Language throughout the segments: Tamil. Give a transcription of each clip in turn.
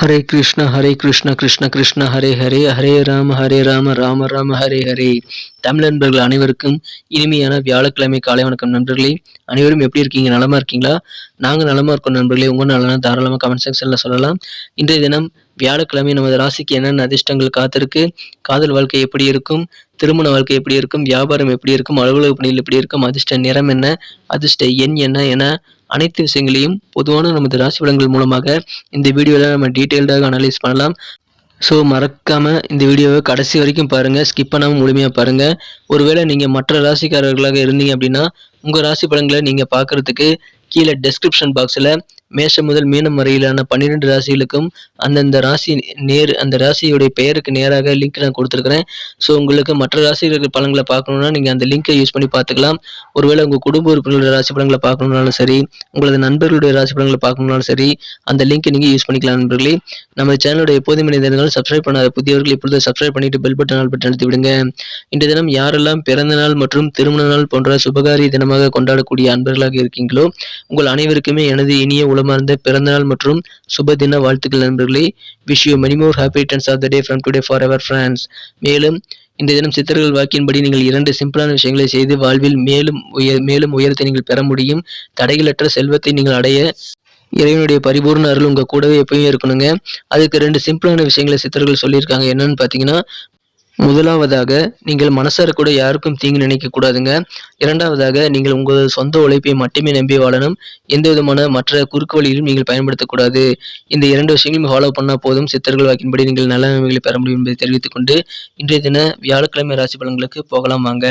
ஹரே கிருஷ்ண ஹரே கிருஷ்ண கிருஷ்ண கிருஷ்ண ஹரே ஹரே ஹரே ராம ஹரே ராம ராம ராம ஹரே ஹரே தமிழ் நண்பர்கள் அனைவருக்கும் இனிமையான வியாழக்கிழமை காலை வணக்கம் நண்பர்களே. அனைவரும் எப்படி இருக்கீங்க? நலமா இருக்கீங்களா? நாங்கள் நலமா இருக்கோம் நண்பர்களே. உங்க நலனா தாராளமாக கமெண்ட் செக்ஷன்ல சொல்லலாம். இன்றைய தினம் வியாழக்கிழமை நமது ராசிக்கு என்னென்ன அதிர்ஷ்டங்கள் காத்திருக்கு? காதல் வாழ்க்கை எப்படி இருக்கும்? திருமண வாழ்க்கை எப்படி இருக்கும்? வியாபாரம் எப்படி இருக்கும்? அலுவலக பணியில் எப்படி இருக்கும்? அதிர்ஷ்ட நிறம் என்ன? அதிர்ஷ்ட எண் என்ன? என அனைத்து விஷயங்களையும் பொதுவான நமது ராசி பலன்கள் மூலமாக இந்த வீடியோவில் நம்ம டீட்டெயில்டாக அனலைஸ் பண்ணலாம். ஸோ மறக்காமல் இந்த வீடியோவை கடைசி வரைக்கும் பாருங்கள் ஸ்கிப் பண்ணாமல் முழுமையாக பாருங்கள் ஒருவேளை நீங்கள் மற்ற ராசிக்காரர்களாக இருந்தீங்க அப்படின்னா உங்கள் ராசி பலன்களை நீங்கள் பார்க்குறதுக்கு கீழே டெஸ்கிரிப்ஷன் பாக்ஸில் மேஷம் முதல் மீனம் வரையிலான பன்னிரெண்டு ராசிகளுக்கும் அந்தந்த ராசி நேர் அந்த ராசியுடைய பெயருக்கு நேராக லிங்க் நான் கொடுத்துருக்குறேன். ஸோ உங்களுக்கு மற்ற ராசிகளுக்கு பலன்களை பார்க்கணுன்னா நீங்கள் அந்த லிங்கை யூஸ் பண்ணி பார்த்துக்கலாம். ஒருவேளை உங்கள் குடும்ப உறுப்பினர்களுடைய ராசி பலன்களை பார்க்கணுன்னாலும் சரி உங்களது நண்பர்களுடைய ராசி பலன்களை பார்க்கணுன்னாலும் சரி அந்த லிங்க்கை நீங்கள் யூஸ் பண்ணிக்கலாம் நண்பர்களே. நம்ம சேனலோட எப்போதும் இணைந்திருந்தாலும் சப்ஸ்கிரைப் பண்ணாத புதியவர்கள் இப்பொழுது சப்ஸ்கிரைப் பண்ணிட்டு பெல் பட்டன் ஆல் பட்டன் அழுத்தி விடுங்க. இந்த தினம் யாரெல்லாம் பிறந்த நாள் மற்றும் திருமண நாள் போன்ற சுபகாரி தினமாக கொண்டாடக்கூடிய அன்பர்களாக இருக்கீங்களோ உங்கள் அனைவருக்குமே எனது இனிய உளமார்ந்த பிறந்தநாள் மற்றும் சுப தின வாழ்த்துக்கள் நண்பர்களே. Wish you many more happy returns of the day from today forever friends மேலும் இந்த தினம் சித்தர்கள் வாக்கின்படி நீங்கள் இரண்டு சிம்பிளான விஷயங்களை செய்து வாழ்வில் மேலும் உயர் மேலும் உயரத்தை நீங்கள் பெற முடியும். தடைகளற்ற செல்வத்தை நீங்கள் அடைய இறைவனுடைய பரிபூர்ண அருள் உங்க கூடவே எப்பயும் இருக்கணுங்க. அதுக்கு ரெண்டு சிம்பிளான விஷயங்களை சித்தர்கள் சொல்லியிருக்காங்க. என்னன்னு பார்த்தீங்கன்னா முதலாவதாக நீங்கள் மனசார கூட யாருக்கும் தீங்கு நினைக்க கூடாதுங்க. இரண்டாவதாக நீங்கள் உங்களது சொந்த உழைப்பை மட்டுமே நம்பி வாழணும். எந்த விதமான மற்ற குறுக்கு வழியிலும் நீங்கள் பயன்படுத்தக்கூடாது இந்த இரண்டு விஷயங்களையும் ஃபாலோ பண்ணால் போதும். சித்தர்கள் வாக்கின்படி நீங்கள் நல்ல நன்மைகளை பெற முடியும் என்பதை தெரிவித்துக் கொண்டு இன்றைய தின வியாழக்கிழமை ராசி பலன்களுக்கு போகலாம் வாங்க.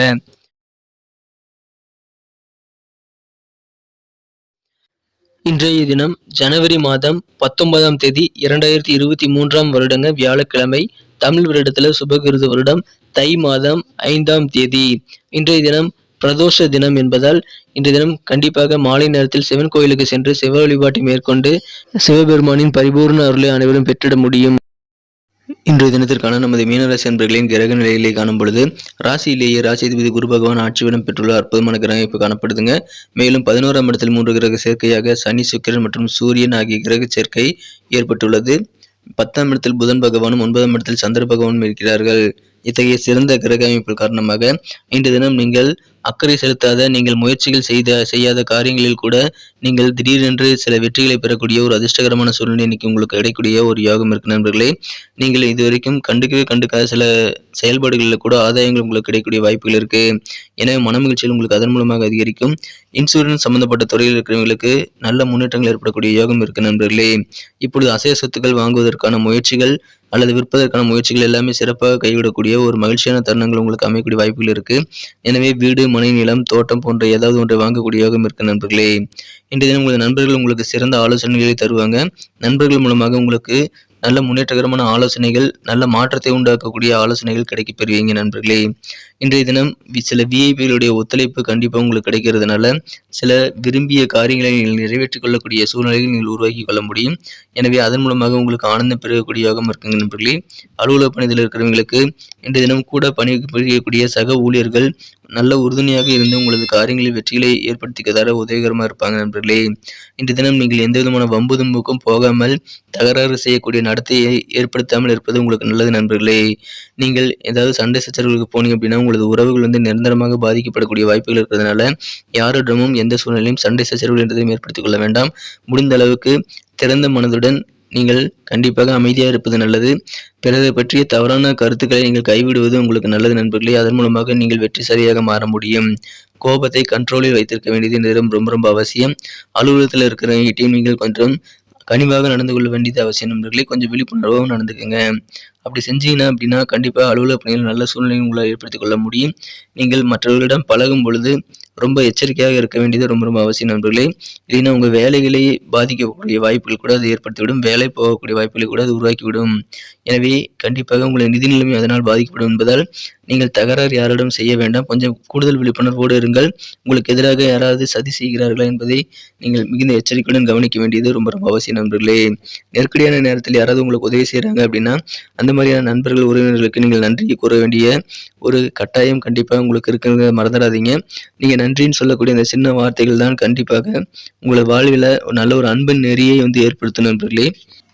இன்றைய தினம் ஜனவரி மாதம் பத்தொன்பதாம் தேதி இரண்டாயிரத்தி இருபத்தி மூன்றாம் வருடங்க வியாழக்கிழமை. தமிழ் வருடத்துல சுபகிருது வருடம் தை மாதம் ஐந்தாம் தேதி. இன்றைய தினம் பிரதோஷ தினம் என்பதால் இன்றைய தினம் கண்டிப்பாக மாலை நேரத்தில் சிவன் கோயிலுக்கு சென்று சிவ வழிபாட்டை மேற்கொண்டு சிவபெருமானின் பரிபூர்ண அருளை அனைவரும் பெற்றிட முடியும். இன்றைய தினத்திற்கான நமது மீனராசி அன்பர்களின் கிரக நிலையிலே காணும் பொழுது ராசியிலேயே ராசிதிபதி குரு பகவான் ஆட்சியிடம் பெற்றுள்ள அற்புதமான கிரகம் இப்போ காணப்படுதுங்க. மேலும் பதினோராம் இடத்தில் மூன்று கிரக சேர்க்கையாக சனி சுக்கிரன் மற்றும் சூரியன் ஆகிய கிரக சேர்க்கை ஏற்பட்டுள்ளது. பத்தாம் இடத்தில் புதன் பகவானும் ஒன்பதாம் இடத்தில் சந்திர பகவானும் இருக்கிறார்கள். இத்தகைய சிறந்த கிரக அமைப்பு காரணமாக இன்று தினம் நீங்கள் அக்கறை செலுத்தாத நீங்கள் முயற்சிகள் செய்த செய்யாத காரியங்களில் கூட நீங்கள் திடீரென்று சில வெற்றிகளை பெறக்கூடிய ஒரு அதிர்ஷ்டகரமான சூழ்நிலை இன்னைக்கு உங்களுக்கு கிடைக்கக்கூடிய ஒரு யோகம் இருக்கு நண்பர்களே. நீங்கள் இதுவரைக்கும் கண்டுக்கவே கண்டுக்காத சில செயல்பாடுகளில் கூட ஆதாயங்கள் உங்களுக்கு கிடைக்கக்கூடிய வாய்ப்புகள் இருக்கு. எனவே மன மகிழ்ச்சியில் உங்களுக்கு அதன் மூலமாக அதிகரிக்கும். இன்சூரன்ஸ் சம்பந்தப்பட்ட துறையில் இருக்கிறவங்களுக்கு நல்ல முன்னேற்றங்கள் ஏற்படக்கூடிய யோகம் இருக்கு நண்பர்களே. இப்பொழுது அசைய சொத்துக்கள் வாங்குவதற்கான முயற்சிகள் அல்லது விற்பதற்கான முயற்சிகள் எல்லாமே சிறப்பாக கைவிடக்கூடிய ஒரு மகிழ்ச்சியான தருணங்கள் உங்களுக்கு அமையக்கூடிய வாய்ப்புகள் இருக்கு. எனவே வீடு மனை நிலம் தோட்டம் போன்ற ஏதாவது ஒன்றை வாங்கக்கூடிய யோகம் இருக்க நண்பர்களே. இன்றைய தினம் உங்களது நண்பர்கள் உங்களுக்கு சிறந்த ஆலோசனைகளை தருவாங்க. நண்பர்கள் மூலமாக உங்களுக்கு நல்ல முன்னேற்றகரமான ஆலோசனைகள் நல்ல மாற்றத்தை உண்டாக்கக்கூடிய ஆலோசனைகள் கிடைக்க பெறுவீங்க நண்பர்களே. இன்றைய தினம் சில விஐபிகளுடைய ஒத்துழைப்பு கண்டிப்பாக உங்களுக்கு கிடைக்கிறதுனால சில விரும்பிய காரியங்களை நீங்கள் நிறைவேற்றிக் கொள்ளக்கூடிய சூழ்நிலைகள் நீங்கள் உருவாக்கி கொள்ள முடியும். எனவே அதன் மூலமாக உங்களுக்கு ஆனந்தம் பெறக்கூடிய யோகம் இருக்குங்க நண்பர்களே. அலுவலக பணியில் இருக்கிறவங்களுக்கு இன்றைய தினம் கூட பணி புரியக்கூடிய சக ஊழியர்கள் நல்ல உறுதுணையாக இருந்து உங்களது காரியங்களில் வெற்றிகளை ஏற்படுத்திக்கதார உதவிகரமாக இருப்பாங்க நண்பர்களே. இன்று தினம் நீங்கள் எந்த விதமான வம்பு தும்புக்கும் போகாமல் தகராறு செய்யக்கூடிய நடத்தையை ஏற்படுத்தாமல் இருப்பது உங்களுக்கு நல்லது நண்பர்களே. நீங்கள் ஏதாவது சண்டை சச்சரவுகளுக்கு போனீங்க அப்படின்னா உங்களது உறவுகள் வந்து நிரந்தரமாக பாதிக்கப்படக்கூடிய வாய்ப்புகள் இருக்கிறதுனால யாரிடமும் எந்த சூழ்நிலையும் சண்டை சச்சரவுகள் என்றதையும் ஏற்படுத்திக் கொள்ள வேண்டாம். முடிந்த அளவுக்கு திறந்த மனதுடன் நீங்கள் கண்டிப்பாக அமைதியாக இருப்பது நல்லது. பிறரை பற்றிய தவறான கருத்துக்களை நீங்கள் கைவிடுவது உங்களுக்கு நல்லது நண்பர்களே. அதன் மூலமாக நீங்கள் வெற்றி சரியாக மாற முடியும். கோபத்தை கண்ட்ரோலில் வைத்திருக்க வேண்டியது நேரம் ரொம்ப ரொம்ப அவசியம். அலுவலகத்தில் இருக்கிறவங்ககிட்டையும் நீங்கள் கொஞ்சம் கனிவாக நடந்து கொள்ள வேண்டியது அவசியம் நண்பர்களே. கொஞ்சம் விழிப்புணர்வாகவும் நடந்துக்கோங்க. அப்படி செஞ்சீங்கன்னா அப்படின்னா கண்டிப்பாக அலுவலக பணிகள் நல்ல சூழ்நிலையை உங்களால் ஏற்படுத்திக் கொள்ள முடியும். நீங்கள் மற்றவர்களிடம் பழகும் பொழுது ரொம்ப எச்சரிக்கையாக இருக்க வேண்டியது ரொம்ப ரொம்ப அவசியம் நண்பர்களே. இல்லைன்னா உங்கள் வேலைகளை பாதிக்கக்கூடிய வாய்ப்புகள் கூட அது ஏற்படுத்திவிடும் வேலை போகக்கூடிய வாய்ப்புகளை கூட அது உருவாக்கிவிடும். எனவே கண்டிப்பாக உங்களை நிதி நிலைமை அதனால் பாதிக்கப்படும் என்பதால் நீங்கள் தகராறு யாரிடம் செய்ய வேண்டாம். கொஞ்சம் கூடுதல் விழிப்புணர்வோடு இருங்கள். உங்களுக்கு எதிராக யாராவது சதி செய்கிறார்களா என்பதை நீங்கள் மிகுந்த எச்சரிக்கையுடன் கவனிக்க வேண்டியது ரொம்ப ரொம்ப அவசியம் நண்பர்களே. நெருக்கடியான நேரத்தில் யாராவது உங்களுக்கு உதவி செய்கிறாங்க அப்படின்னா அந்த மாதிரியான நண்பர்கள் உறவினர்களுக்கு நீங்கள் நன்றி கூற வேண்டிய ஒரு கட்டாயம் கண்டிப்பாக உங்களுக்கு இருக்கிறத மறந்துடாதீங்க. நீங்கள் நன்றின்னு சொல்லக்கூடிய அந்த சின்ன வார்த்தைகள் தான் கண்டிப்பாக உங்களை வாழ்வில் நல்ல ஒரு அன்பின் நெறியை வந்து ஏற்படுத்தணும் நண்பர்களே.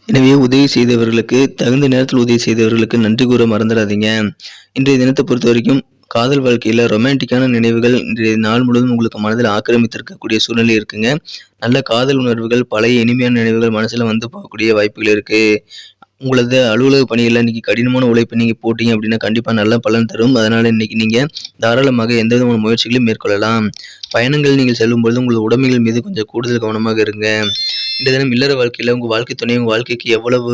எனவே உதவி செய்தவர்களுக்கு தகுந்த நேரத்தில் உதவி செய்தவர்களுக்கு நன்றி கூற மறந்துடாதீங்க. இன்றைய தினத்தை பொறுத்த வரைக்கும் காதல் வாழ்க்கையில் ரொமான்டிக்கான நினைவுகள் இன்றைய நாள் முழுவதும் உங்களுக்கு மனதில் ஆக்கிரமித்திருக்கக்கூடிய சூழ்நிலை இருக்குங்க. நல்ல காதல் உணர்வுகள் பழைய இனிமையான நினைவுகள் மனசில் வந்து போகக்கூடிய வாய்ப்புகள் இருக்குது உங்களது அலுவலக பணியில் இன்னைக்கு கடினமான உழைப்பு நீங்கள் போட்டீங்க அப்படின்னா கண்டிப்பாக நல்ல பலன் தரும். அதனால் இன்னைக்கு நீங்கள் தாராளமாக எந்த விதமான முயற்சிகளையும் மேற்கொள்ளலாம். பயணங்கள் நீங்கள் செல்லும்பொழுது உங்கள் உடமைகள் மீது கொஞ்சம் கூடுதல் கவனமாக இருங்க. இந்த தினம் இல்லற வாழ்க்கையில் உங்கள் வாழ்க்கை துணை உங்கள் வாழ்க்கைக்கு எவ்வளவு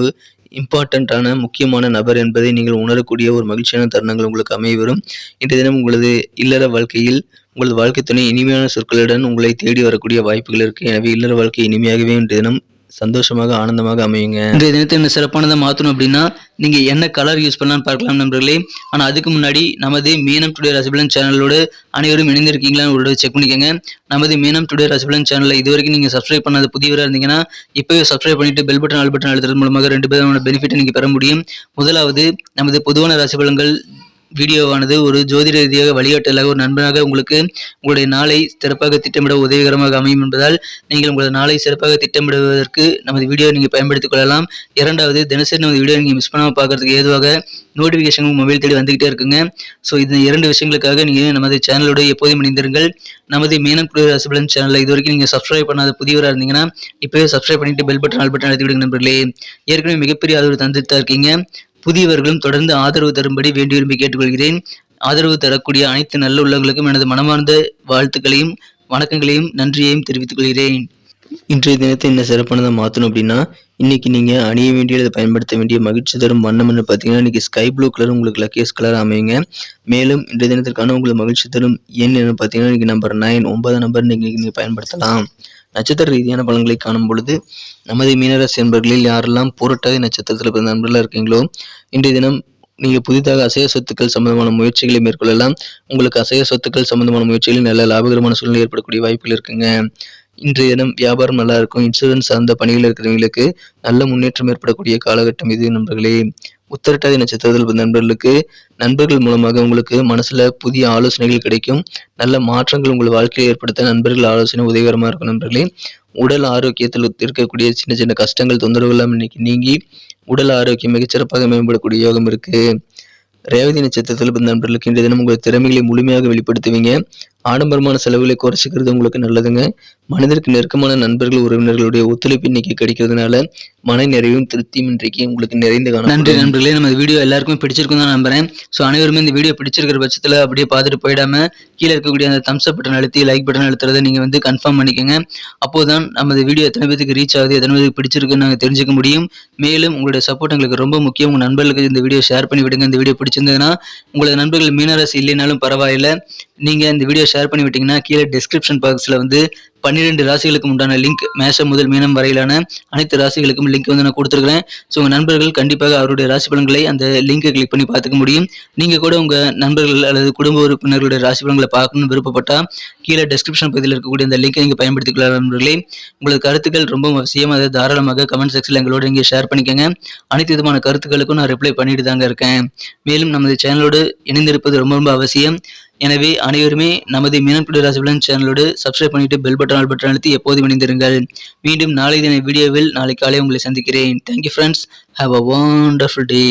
இம்பார்ட்டண்ட்டான முக்கியமான நபர் என்பதை நீங்கள் உணரக்கூடிய ஒரு மகிழ்ச்சியான தருணங்கள் உங்களுக்கு அமைய வரும். இன்றைய தினம் உங்களது இல்லற வாழ்க்கையில் உங்களது வாழ்க்கை துணை இனிமையான சொற்களுடன் உங்களை தேடி வரக்கூடிய வாய்ப்புகள் இருக்குது எனவே இல்லற வாழ்க்கை இனிமையாகவே இன்றைய தினம் சந்தோஷமாக ஆனந்தமாக அமையுங்க. இன்றைய தினத்தை என்ன சிறப்பானதை மாற்றணும் அப்படின்னா நீங்கள் என்ன கலர் யூஸ் பண்ணலாம்னு பார்க்கலாம் நண்பர்களே. ஆனால் அதுக்கு முன்னாடி நமது மீனம் டுடே ரசிபலன் சேனலோடு அனைவரும் இணைந்திருக்கீங்களான்னு ஒரு செக் பண்ணிக்கோங்க. நமது மீனம் டுடே ரசிபலன் சேனலில் இது வரைக்கும் நீங்க சப்ஸ்கிரைப் பண்ணாத புதியவராக இருந்தீங்கன்னா இப்போவே சப்ஸ்கிரைப் பண்ணிட்டு பெல் பட்டன் ஆல் பட்டன் அழுத்துறது மூலமாக ரெண்டு விதமான பெனிஃபிட்டை நீங்கள் பெற முடியும். முதலாவது நமது பொதுவான ரசிபலங்கள் வீடியோவானது ஒரு ஜோதிட ரீதியாக வழிகாட்டலாக ஒரு நண்பனாக உங்களுக்கு உங்களுடைய நாளை சிறப்பாக திட்டமிட உதவிகரமாக அமையும் என்பதால் நீங்கள் உங்களது நாளை சிறப்பாக திட்டமிடுவதற்கு நமது வீடியோவை நீங்கள் பயன்படுத்திக் கொள்ளலாம். இரண்டாவது தினசரி நமது வீடியோ நீங்கள் மிஸ் பண்ணாமல் பார்க்கறதுக்கு ஏதுவாக நோட்டிஃபிகேஷன் மொபைல் தேடி வந்துகிட்டே இருக்குங்க. ஸோ இந்த இரண்டு விஷயங்களுக்காக நீங்கள் நமது சேனலோட எப்போதும் இணைந்திருங்கள். நமது மீனம் குளிர் ரசபலன் சேனலில் இது வரைக்கும் நீங்கள் சப்ஸ்கிரைப் பண்ணாத புதியவராக இருந்தீங்கன்னா இப்போவே சப்ஸ்கிரைப் பண்ணிட்டு பெல் பட்டன் ஆல் பட்டன் அழுத்தி விடுங்க நண்பர்களே. ஏற்கனவே மிகப்பெரிய ஆதரவு தந்துட்டு தான் இருக்கீங்க. புதியவர்களும் தொடர்ந்து ஆதரவு தரும்படி வேண்டி விரும்பி கேட்டுக்கொள்கிறேன். ஆதரவு தரக்கூடிய அனைத்து நல்ல உள்ளங்களுக்கும் எனது மனமார்ந்த வாழ்த்துக்களையும் வணக்கங்களையும் நன்றியையும் தெரிவித்துக் கொள்கிறேன். இன்றைய தினத்தை என்ன சிறப்பானதாக மாற்றணும் அப்படின்னா இன்னைக்கு நீங்கள் அணிய வேண்டிய பயன்படுத்த வேண்டிய மகிழ்ச்சி தரும் வண்ணம்னு பார்த்தீங்கன்னா இன்னைக்கு ஸ்கை ப்ளூ கலர் உங்களுக்கு லக்கேஸ் கலர் அமையுங்க. மேலும் இன்றைய தினத்திற்கான உங்களுக்கு மகிழ்ச்சி தரும் எண் என்ன பார்த்தீங்கன்னா இன்னைக்கு நம்பர் நைன் ஒன்பதாம் நம்பர் நீங்கள் நீங்கள் பயன்படுத்தலாம். நட்சத்திர ரீதியான பலன்களை காணும் பொழுது நமது மீனராசி என்பர்களில் யாரெல்லாம் பூரட்டாதி நட்சத்திரத்தில் பிறந்த நண்பர்களாக இருக்கீங்களோ இன்றைய தினம் நீங்கள் புதிதாக அசைய சொத்துக்கள் சம்பந்தமான முயற்சிகளை மேற்கொள்ளலாம். உங்களுக்கு அசைய சொத்துக்கள் சம்பந்தமான முயற்சிகளில் நல்ல லாபகரமான சூழ்நிலை ஏற்படக்கூடிய வாய்ப்புகள் இருக்குங்க. இன்றைய தினம் வியாபாரம் நல்லா இருக்கும். இன்சூரன்ஸ் சார்ந்த பணிகள் இருக்கிறவங்களுக்கு நல்ல முன்னேற்றம் ஏற்படக்கூடிய காலகட்டம் இது நண்பர்களே. உத்தரட்டாதி நட்சத்திரத்தில் நண்பர்களுக்கு நண்பர்கள் மூலமாக உங்களுக்கு மனசுல புதிய ஆலோசனைகள் கிடைக்கும். நல்ல மாற்றங்கள் உங்கள் வாழ்க்கையில் ஏற்படுத்த நண்பர்கள் ஆலோசனை உதவிகரமாக இருக்கும் நண்பர்களே. உடல் ஆரோக்கியத்தில் இருக்கக்கூடிய சின்ன சின்ன கஷ்டங்கள் தொந்தரவு எல்லாம் இன்னைக்கு நீங்கி உடல் ஆரோக்கியம் மிகச்சிறப்பாக மேம்படக்கூடிய யோகம் இருக்கு. ரேவதி நட்சத்திரத்தில் பிறந்த நண்பர்களுக்கு இன்றைய தினம் உங்கள் திறமைகளை முழுமையாக வெளிப்படுத்துவீங்க. ஆடம்பரமான செலவுகளை குறைச்சிக்கிறது உங்களுக்கு நல்லதுங்க. மனிதருக்கு நெருக்கமான நண்பர்கள் உறவினர்களுடைய ஒத்துழைப்பு இன்னைக்கு கிடைக்கிறதுனால மன நிறைவும் திருப்தியும் இன்றைக்கு உங்களுக்கு நிறைந்த காணும் நன்றி நண்பர்களே. நம்ம வீடியோ எல்லாருக்குமே பிடிச்சிருக்கும் தான் நம்புறேன். ஸோ அனைவருமே இந்த வீடியோ பிடிச்சிருக்கிற பட்சத்தில் அப்படியே பார்த்துட்டு போயிடாம கீழே இருக்கக்கூடிய அந்த தம்ஸ் அப் பட்டன் அழுத்தி லைக் பட்டன் அழுத்துறதை நீங்கள் வந்து கன்ஃபார்ம் பண்ணிக்கோங்க. அப்போதான் நமது வீடியோ எத்தனை பேருக்கு ரீச் ஆகுது எத்தனை பேருக்கு பிடிச்சிருக்குன்னு நாங்கள் தெரிஞ்சுக்க முடியும். மேலும் உங்களுடைய சப்போர்ட் எங்களுக்கு ரொம்ப முக்கியம். உங்கள் நண்பர்களுக்கு இந்த வீடியோ ஷேர் பண்ணி விடுங்க. இந்த வீடியோ பிடிச்சிருந்ததுன்னா உங்களது நண்பர்கள் மீனராசி இல்லைனாலும் பரவாயில்ல. நீங்கள் இந்த வீடியோ ஷேர் பண்ணி விட்டீங்கன்னா கீழே டிஸ்கிரிப்ஷன் பாக்ஸில் வந்து பன்னிரெண்டு ராசிகளுக்கு உண்டான லிங்க் மேஷம் முதல் மீனம் வரையிலான அனைத்து ராசிகளுக்கும் லிங்க் வந்து நான் கொடுத்துருக்கிறேன். ஸோ உங்கள் நண்பர்கள் கண்டிப்பாக அவருடைய ராசி பலன்களை அந்த லிங்கை கிளிக் பண்ணி பார்த்துக்க முடியும். நீங்கள் கூட உங்கள் நண்பர்கள் அல்லது குடும்ப உறுப்பினர்களுடைய ராசி பலன்களை பார்க்கணும்னு விருப்பப்பட்டால் கீழே டிஸ்கிரிப்ஷன் பகுதியில் இருக்கக்கூடிய அந்த லிங்கை நீங்கள் பயன்படுத்திக்கலாம் நண்பர்களே. உங்களது கருத்துக்கள் ரொம்ப அவசியம் அதை தாராளமாக கமெண்ட் செக்ஷனில் எங்களோட இங்கே ஷேர் பண்ணிக்கோங்க. அனைத்து விதமான கருத்துக்களுக்கும் நான் ரிப்ளை பண்ணிட்டு தாங்க இருக்கேன். மேலும் நமது சேனலோடு இணைந்திருப்பது ரொம்ப ரொம்ப அவசியம். எனவே அனைவருமே நமது மீனப்பிடி ராசிபலன் சேனலோடு சப்ஸ்கிரைப் பண்ணிட்டு பெல் பட்டன் ஆல் பட்டன் அழுத்தி எப்போதும் இணைந்திருங்கள். மீண்டும் நாளை தின வீடியோவில் நாளை காலை உங்களை சந்திக்கிறேன். Thank you friends have a wonderful day